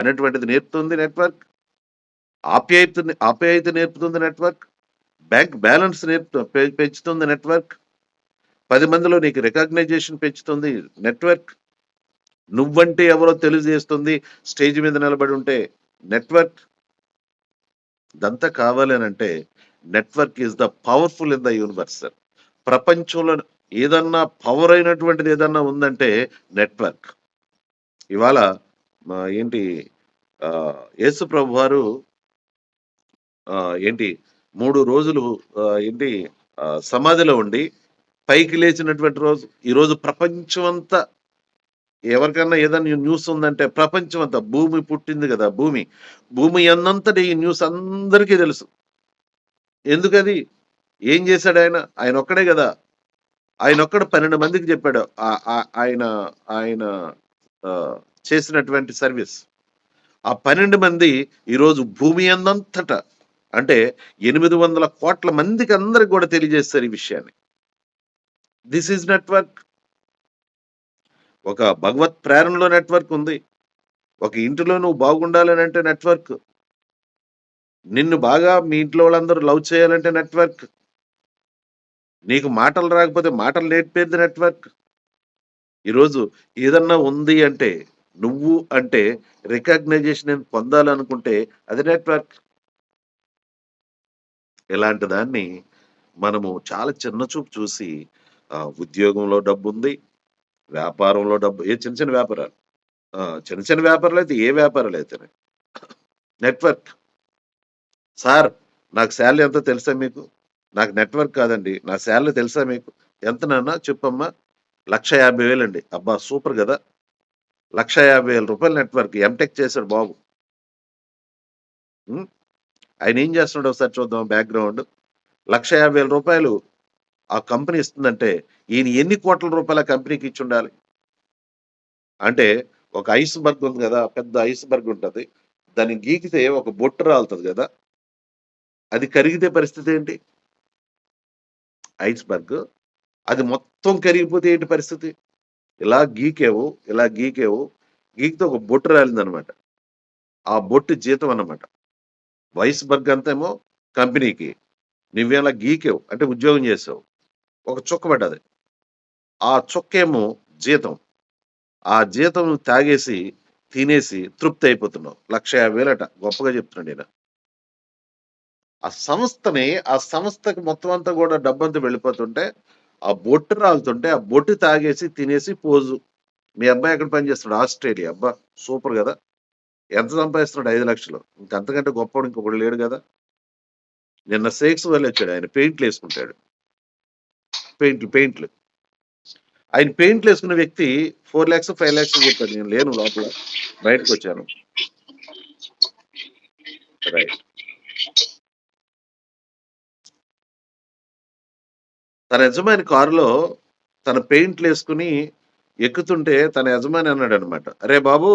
అనేటువంటిది నేర్పుతుంది నెట్వర్క్ ఆప్యాయత ఆప్యాయత నేర్పుతుంది నెట్వర్క్ బ్యాంక్ బ్యాలెన్స్ నేర్పు పె- పెంచుతుంది నెట్వర్క్ పది మందిలో నీకు రికగ్నైజేషన్ పెంచుతుంది నెట్వర్క్ నువ్వంటే ఎవరో తెలియజేస్తుంది స్టేజ్ మీద నిలబడి ఉంటే నెట్వర్క్ ఇదంతా కావాలి అని అంటే network is the powerful in the universe ప్రపంచంలో ఏదన్నా పవర్ అయినటువంటిది ఏదన్నా ఉందంటే నెట్వర్క్ ఇవాళ ఏంటి ఆ, యేసు ప్రభు వారు ఆ, ఏంటి మూడు రోజులు ఏంటి ఆ, సమాధిలో ఉండి పైకి లేచినటువంటి రోజు ఈ రోజు ప్రపంచం అంతా ఎవరికన్నా ఏదైనా న్యూస్ ఉందంటే ప్రపంచం అంతా భూమి పుట్టింది కదా భూమి. భూమి అన్నంతటి ఈ న్యూస్ అందరికీ తెలుసు. ఎందుకది? ఏం చేశాడు ఆయన? ఆయన ఒక్కడే కదా. ఆయన ఒక్కడ పన్నెండు మందికి చెప్పాడు. ఆ- ఆ- ఆయన ఆయన ఆ, చేసినటువంటి సర్వీస్. ఆ పన్నెండు మంది ఈరోజు భూమి అందంతట అంటే ఎనిమిది వందల కోట్ల మందికి అందరికి కూడా తెలియజేస్తారు ఈ విషయాన్ని. దిస్ ఈజ్ నెట్వర్క్ ఒక భగవత్ ప్రేరణలో నెట్వర్క్ ఉంది. ఒక ఇంటిలో నువ్వు బాగుండాలని అంటే నెట్వర్క్ నిన్ను బాగా మీ ఇంట్లో వాళ్ళందరూ లవ్ చేయాలంటే నెట్వర్క్ నీకు మాటలు రాకపోతే మాటలు నేర్పేది నెట్వర్క్ ఈరోజు ఏదన్నా ఉంది అంటే నువ్వు అంటే రికగ్నైజేషన్ పొందాలనుకుంటే అది నెట్వర్క్ ఇలాంటి దాన్ని మనము చాలా చిన్న చూపు చూసి ఉద్యోగంలో డబ్బు ఉంది వ్యాపారంలో డబ్బు ఏ చిన్న చిన్న వ్యాపారాలు ఆ, చిన్న చిన్న వ్యాపారాలు అయితే ఏ వ్యాపారాలు అయితే నెట్వర్క్. సార్ నాకు శాలరీ ఎంత తెలుసా మీకు? నాకు నెట్వర్క్ కాదండి నా శాలరీ తెలుసా మీకు? ఎంత నాన్న? చెప్పమ్మా. లక్ష యాభై వేలండి. అబ్బా సూపర్ కదా. లక్ష యాభై వేల రూపాయల నెట్వర్క్. ఎంటెక్ చేశాడు బాబు. ఆయన ఏం చేస్తున్నాడు ఒకసారి చూద్దాం బ్యాక్గ్రౌండ్ లక్ష యాభై వేల రూపాయలు ఆ కంపెనీ ఇస్తుందంటే ఈయన ఎన్ని కోట్ల రూపాయల కంపెనీకి ఇచ్చి ఉండాలి? అంటే ఒక ఐస్ బర్గ్ ఉంది కదా పెద్ద ఐస్ బర్గ్ ఉంటుంది. దాన్ని గీకితే ఒక బొట్టు రాలుతుంది కదా. అది కరిగితే పరిస్థితి ఏంటి? ఐస్ బర్గ్ అది మొత్తం కరిగిపోతే ఏంటి పరిస్థితి? ఇలా గీకేవు ఇలా గీకేవు. గీకితే ఒక బొట్టు రాలిందనమాట. ఆ బొట్టు జీతం అన్నమాట. వయసు బర్గ్ అంతేమో కంపెనీకి. నువ్వేలా గీకేవు అంటే ఉద్యోగం చేసావు. ఒక చుక్క పడ్డది. ఆ చుక్కేమో జీతం. ఆ జీతం తాగేసి తినేసి తృప్తి అయిపోతున్నావు. లక్ష యాభై వేలట. గొప్పగా చెప్తున్నాడు ఈయన ఆ సంస్థని ఆ సంస్థకి మొత్తం అంతా కూడా డబ్బంతా వెళ్ళిపోతుంటే ఆ బొట్టు రాలుతుంటే ఆ బొట్టు తాగేసి తినేసి పోజు. మీ అబ్బాయి ఎక్కడ పనిచేస్తున్నాడు ఆస్ట్రేలియా. అబ్బా సూపర్ కదా. ఎంత సంపాదిస్తున్నాడు? ఐదు లక్షలు. ఇంకంతకంటే గొప్పవాడు ఇంకొకటి లేడు కదా. నిన్న సేక్స్ వల్ల వచ్చాడు. ఆయన పెయింట్లు వేసుకుంటాడు. పెయింట్లు పెయింట్లు. ఆయన పెయింట్లు వేసుకున్న వ్యక్తి ఫోర్ ల్యాక్స్ ఫైవ్ ల్యాక్స్ చెప్పాడు. నేను లేను లోపల. బయటకు వచ్చాను. రైట్. తన యజమాని కారులో తన పెయింట్లు వేసుకుని ఎక్కుతుంటే తన యజమాని అన్నాడు అనమాట అరే బాబు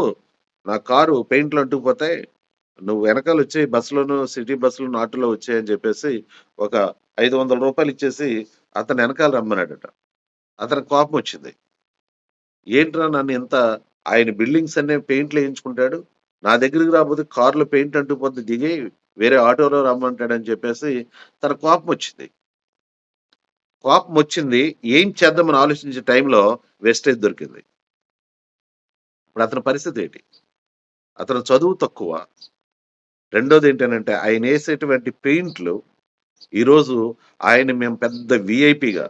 నా కారు పెయింట్లు అంటుకుపోతాయి నువ్వు వెనకాల వచ్చి బస్సులోను సిటీ బస్సులోను ఆటోలో వచ్చాయని చెప్పేసి ఒక ఐదు వందల రూపాయలు ఇచ్చేసి అతను వెనకాల రమ్మన్నాడట. అతని కోపం వచ్చింది. ఏంట్రా నన్ను ఇంత ఆయన బిల్డింగ్స్ అన్నీ పెయింట్లు వేయించుకుంటాడు? నా దగ్గరికి రాబోతే కారులో పెయింట్ అంటుకుపోతే దిగి వేరే ఆటోలో రమ్మంటాడని చెప్పేసి తన కోపం వచ్చింది. కోపం వచ్చింది ఏం చేద్దామని ఆలోచించే టైంలో వెస్టేజ్ దొరికింది. ఇప్పుడు అతని పరిస్థితి ఏంటి? అతను చదువు తక్కువ. రెండోది ఏంటంటే ఆయన వేసేటువంటి పెయింట్లు ఈరోజు ఆయన మేము పెద్ద విఐపిగా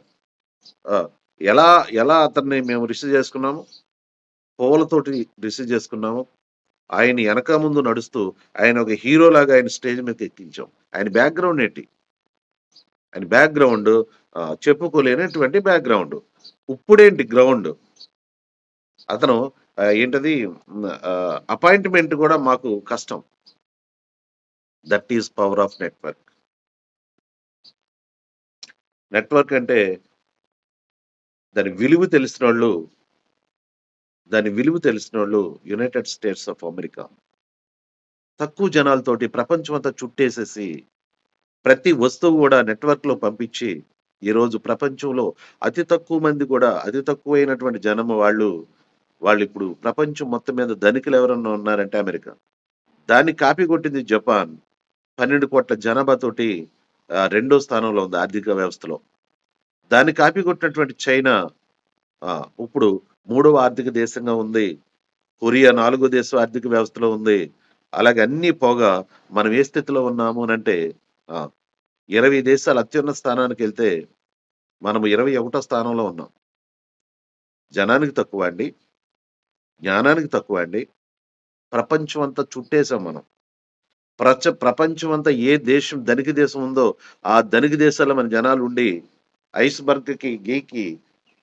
ఎలా ఎలా అతన్ని మేము రిసీవ్ చేసుకున్నాము? పూలతోటి రిసీవ్ చేసుకున్నాము. ఆయన వెనక ముందు నడుస్తూ ఆయన ఒక హీరో లాగా ఆయన స్టేజ్ మీద ఎక్కించాం. ఆయన బ్యాక్గ్రౌండ్ ఏంటి? అండ్ బ్యాక్గ్రౌండ్ చెప్పుకోలేనటువంటి బ్యాక్గ్రౌండ్. ఇప్పుడేంటి గ్రౌండ్? అతను ఏంటది అపాయింట్మెంట్ కూడా మాకు కష్టం. That is power of network. Network అంటే దాని విలువ తెలిసిన వాళ్ళు దాని విలువ తెలిసిన వాళ్ళు యునైటెడ్ స్టేట్స్ ఆఫ్ అమెరికా. తక్కువ జనాలతోటి ప్రపంచం అంతా చుట్టేసేసి ప్రతి వస్తువు కూడా నెట్వర్క్లో పంపించి ఈరోజు ప్రపంచంలో అతి తక్కువ మంది కూడా అతి తక్కువైనటువంటి జనం వాళ్ళు వాళ్ళు ఇప్పుడు ప్రపంచం మొత్తం మీద ధనికులు ఎవరన్నా ఉన్నారంటే అమెరికా. దాన్ని కాపీ కొట్టింది జపాన్. పన్నెండు కోట్ల జనాభాతోటి రెండో స్థానంలో ఉంది ఆర్థిక వ్యవస్థలో. దాన్ని కాపీ కొట్టినటువంటి చైనా ఇప్పుడు మూడవ ఆర్థిక దేశంగా ఉంది. కొరియా నాలుగో దేశం ఆర్థిక వ్యవస్థలో ఉంది. అలాగే అన్నీ పోగా మనం ఏ స్థితిలో ఉన్నాము అంటే ఆ! 20 దేశాలు అత్యున్నత మనం మనము 21 స్థానంలో ఉన్నాం. జనానికి తక్కువ అండి. జ్ఞానానికి తక్కువ అండి. ప్రపంచం అంతా చుట్టేసాం మనం. ప్రచ ప్రపంచం అంతా ఏ దేశం ధనిక దేశం ఉందో, ఆ ధనిక దేశాల్లో మన జనాలు ఉండి ఐస్‌బర్గ్‌కి, గీకి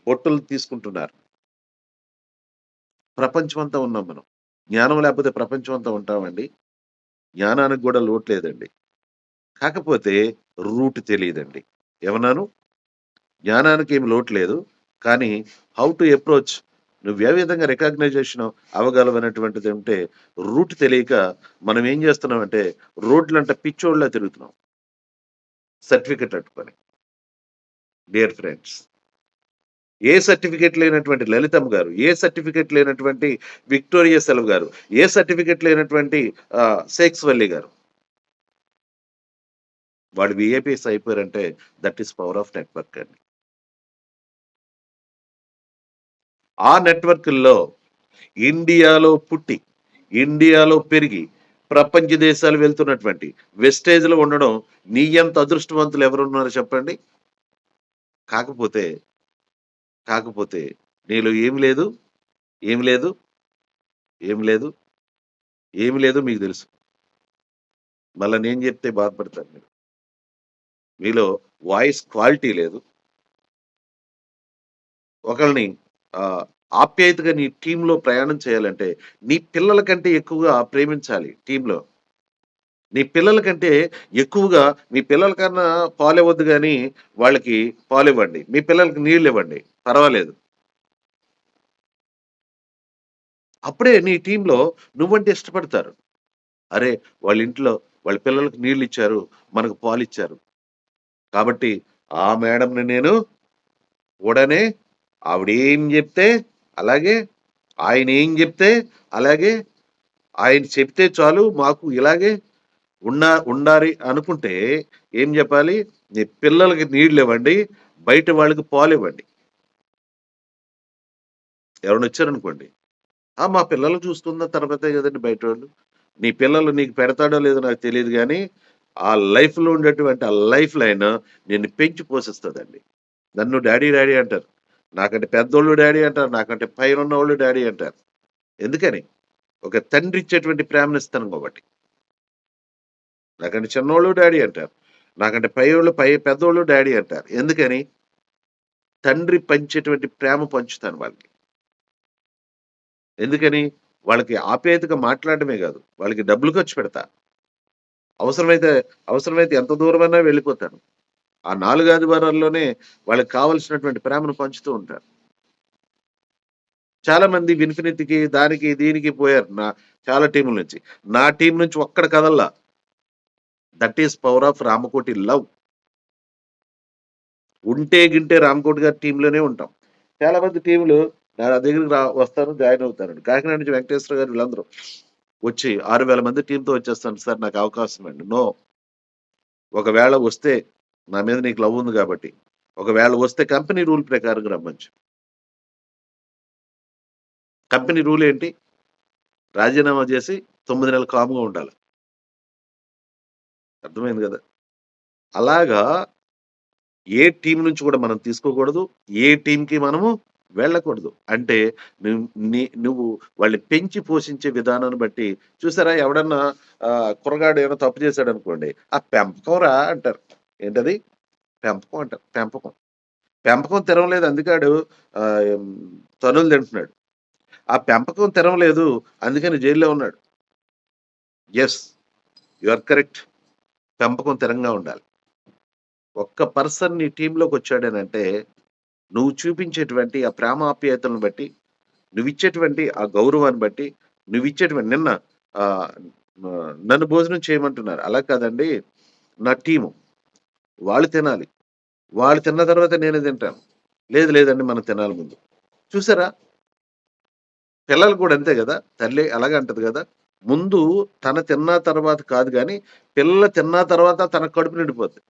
బొట్టులు తీసుకుంటున్నారు. ప్రపంచం అంతా ఉన్నాం మనం. జ్ఞానం లేకపోతే ప్రపంచం అంతా ఉంటామండి? జ్ఞానానికి కూడా లోటు లేదండి. కాకపోతే రూట్ తెలియదండి ఏమన్నాను? జ్ఞానానికి ఏమి లోటు లేదు. కానీ హౌ టు అప్రోచ్ నువ్వు ఏ విధంగా రికగ్నైజేషన్ అవగలవనేటువంటిది ఉంటే రూట్ తెలియక మనం ఏం చేస్తున్నామంటే రోడ్లంట పిచ్చోళ్ళలా తిరుగుతున్నాం. సర్టిఫికేట్ అట్టుకొని డియర్ ఫ్రెండ్స్. ఏ సర్టిఫికేట్ లేనటువంటి లలితమ్మ గారు, ఏ సర్టిఫికేట్ లేనటువంటి విక్టోరియా సెలవు గారు, ఏ సర్టిఫికేట్ లేనటువంటి ఆహ్, వల్లి గారు. వాడు VIPs అయిపోయారంటే that is power of network అండి. ఆ నెట్వర్క్‌ల్లో ఇండియాలో పుట్టి, ఇండియాలో పెరిగి, ప్రపంచ దేశాలు వెళ్తున్నటువంటి వెస్టేజ్‌లో ఉండడం నీ అంత అదృష్టవంతులు ఎవరున్నారు చెప్పండి? కాకపోతే, కాకపోతే నీలో ఏమి లేదు? ఏమి లేదు? ఏమి లేదు? ఏమి లేదు మీకు తెలుసు. మళ్ళా నేను చెప్తే బాధపడతాను మీరు. మీలో వాయిస్ క్వాలిటీ లేదు. ఒకళ్ళని ఆప్యాయతగా నీ టీంలో ప్రయాణం చేయాలంటే, నీ పిల్లల కంటే ఎక్కువగా ప్రేమించాలి టీంలో నీ పిల్లల కంటే ఎక్కువగా మీ పిల్లల కన్నా పాలివ్వద్దు కానీ వాళ్ళకి పాలివ్వండి. మీ పిల్లలకి నీళ్ళు ఇవ్వండి పర్వాలేదు. అప్పుడే నీ టీంలో నువ్వంటే ఇష్టపడతారు. అరే! వాళ్ళ ఇంట్లో వాళ్ళ పిల్లలకు నీళ్ళు ఇచ్చారు మనకు పాలు ఇచ్చారు కాబట్టి ఆ మేడంని నేను ఉడనే ఆవిడేం చెప్తే అలాగే, ఆయన ఏం చెప్తే అలాగే, ఆయన చెప్తే చాలు మాకు ఇలాగే ఉన్నా ఉండాలి అనుకుంటే ఏం చెప్పాలి నీ పిల్లలకి నీళ్ళు ఇవ్వండి బయట వాళ్ళకి పాలివ్వండి. ఎవరైనా వచ్చారనుకోండి. ఆ! మా పిల్లలు చూసుకున్న తర్వాతే బయట వాళ్ళు నీ పిల్లలు నీకు పెడతాడో లేదో నాకు తెలియదు కానీ ఆ లైఫ్‌లో ఉండేటువంటి ఆ లైఫ్ లైన్ నేను పెంచి పోషిస్తుందండి నన్ను డాడీ డాడీ అంటారు. నాకంటే పెద్దోళ్ళు డాడీ అంటారు. నాకంటే పైనున్నోళ్ళు డాడీ అంటారు. ఎందుకని? ఒక తండ్రి ఇచ్చేటువంటి ప్రేమనిస్తాను కాబట్టి. నాకంటే చిన్నోళ్ళు డాడీ అంటారు. నాకంటే పైయోళ్ళు పై పెద్దోళ్ళు డాడీ అంటారు. ఎందుకని? తండ్రి పంచేటువంటి ప్రేమ పంచుతాను వాళ్ళకి. ఎందుకని? వాళ్ళకి ఆప్యాయతగా మాట్లాడమే కాదు వాళ్ళకి డబ్బులు ఖర్చు పెడతా. అవసరమైతే అవసరమైతే ఎంత దూరమైనా వెళ్ళిపోతాను. ఆ నాలుగు ఆదివారాల్లోనే వాళ్ళకి కావాల్సినటువంటి ప్రేమను పంచుతూ ఉంటారు చాలా మంది ఇన్ఫినిటీకి దానికి, దీనికి పోయారు. నా చాలా టీముల నుంచి. నా టీం నుంచి ఒక్కడ కదల్లా. That is power of Ramakoti love. ఉంటే గింటే రామకోటి గారి టీంలోనే ఉంటాం. చాలా మంది టీములు నా దగ్గరికి రా వస్తారు జాయిన్ అవుతారండి. కాకినాడ నుంచి వెంకటేశ్వర గారు వీళ్ళందరూ వచ్చి ఆరు వేల మంది టీంతో వచ్చేస్తాను సార్ నాకు అవకాశం అండి నో. ఒకవేళ వస్తే నా మీద నీకు లవ్ ఉంది కాబట్టి ఒకవేళ వస్తే కంపెనీ రూల్ ప్రకారం రమ్మని కంపెనీ రూల్ ఏంటి? రాజీనామా చేసి తొమ్మిది నెలలు కామ్‌గా ఉండాలి. అర్థమైంది కదా అలాగా ఏ టీం నుంచి కూడా మనం తీసుకోకూడదు. ఏ టీంకి మనము వెళ్ళకూడదు. అంటే నీ నువ్వు వాళ్ళని పెంచి పోషించే విధానాన్ని బట్టి చూసారా ఎవడన్నా కురగాడు ఏమైనా తప్పు చేశాడు అనుకోండి "ఆ పెంపకం రా" అంటారు. ఏంటది? పెంపకం అంటారు. పెంపకం. పెంపకం తెరవలేదు అందుకాడు తనులు తింటున్నాడు. ఆ పెంపకం తెరవలేదు అందుకని జైల్‌లో ఉన్నాడు. Yes you are correct. పెంపకం తిరంగా ఉండాలి. ఒక్క పర్సన్ నీ వచ్చాడేనంటే నువ్వు చూపించేటువంటి ఆ ప్రేమాప్యాయతలను బట్టి, నువ్వు ఇచ్చేటువంటి ఆ గౌరవాన్ని బట్టి, నువ్విచ్చేటువంటి నిన్న నన్ను భోజనం చేయమంటున్నారు. అలా కాదండి. నా టీము. వాళ్ళు తినాలి. వాళ్ళు తిన్న తర్వాత నేనే తింటాను. లేదు లేదండి మనం తినాలి ముందు. చూసారా? పిల్లలు కూడా అంతే కదా తల్లి అలాగే అంటది కదా ముందు తన తిన్న తర్వాత కాదు కానీ పిల్లలు తిన్న తర్వాత తన కడుపు నిండిపోద్ది.